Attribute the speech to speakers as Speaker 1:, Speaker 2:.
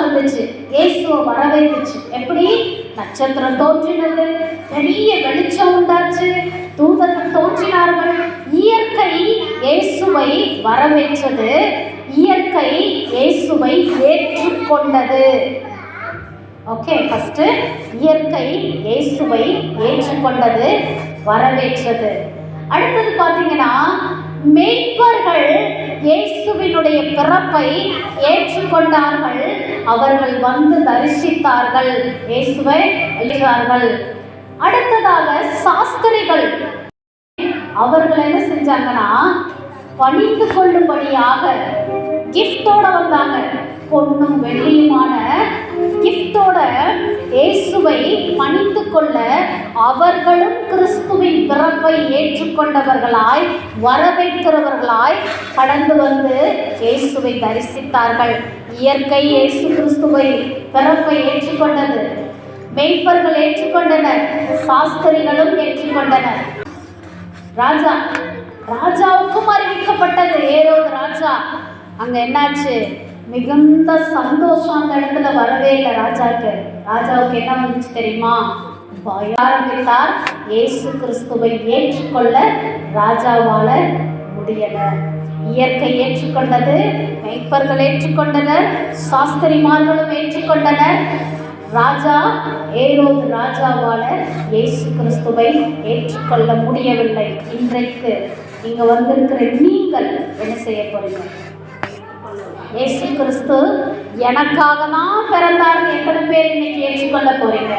Speaker 1: இருந்துச்சு இயேசுவை வரவேற்றுச்சு. எப்படி? நட்சத்திரம் தோன்றினது. பெரிய வெளிச்சம் உண்டாச்சு. தூதர்கள் தோன்றினார்கள். இயற்கை இயேசுவை வரவேற்றது. இயற்கை இயேசுவை ஏற்றுக்கொண்டது. ஓகே ஃபஸ்ட்டு இயற்கை இயேசுவை ஏற்றுக்கொண்டது வரவேற்றது. அடுத்தது பார்த்தீங்கன்னா மெய்ப்பர்கள் இயேசுவினுடைய பிறப்பை ஏற்றுக்கொண்டார்கள். அவர்கள் வந்து தரிசித்தார்கள். இயேசுவை ஏற்றார்கள் அடுத்ததாக சாஸ்திரிகள். அவர்கள் என்ன செஞ்சாங்கன்னா பணிந்து கொள்ளும்படியாக கிஃப்டோட வந்தாங்க. பொண்ணும் வெள்ளியுமான கிஃப்டோட இயேசுவை பணி கொள்ள அவர்களும் கிறிஸ்துவின் பிறப்பை ஏற்றுக்கொண்டவர்களாய் வரவேற்கிறவர்களாய் கடந்து வந்து இயேசுவை தரிசித்தார்கள். இயற்கை இயேசு கிறிஸ்துவை பிறப்பை ஏற்றுக்கொண்டது. மெய்ப்பர்கள் ஏற்றுக்கொண்டனர். சாஸ்திரிகளும் ஏற்றுக்கொண்டனர். ராஜா ராஜாவுக்கும் அறிவிக்கப்பட்டது. ஏரோது ராஜா அங்க என்னாச்சு? மிகுந்த சந்தோஷம் அந்த இடத்துல வரவே இல்லை ராஜாவுக்கு. ராஜாவுக்கு என்ன வந்துச்சு தெரியுமா? பய இயேசு கிறிஸ்துவை ஏற்றுக்கொள்ள ராஜாவால முடியல இயற்கை ஏற்றுக்கொண்டது மெய்ப்பர்கள் ஏற்றுக்கொண்டனர் சாஸ்திரிமார்களும் ஏற்றுக்கொண்டனர். ராஜா ஏரோது ராஜாவால இயேசு கிறிஸ்துவை ஏற்றுக்கொள்ள முடியவில்லை. இன்றைக்கு இங்கே வந்திருக்கிற நீங்கள் என்ன செய்ய போறீங்க? இயேசு கிறிஸ்து எனக்காக தான் பிறந்தார் எத்தனை பேர் இன்னைக்கு ஏற்றுக்கொள்ள போறீங்க?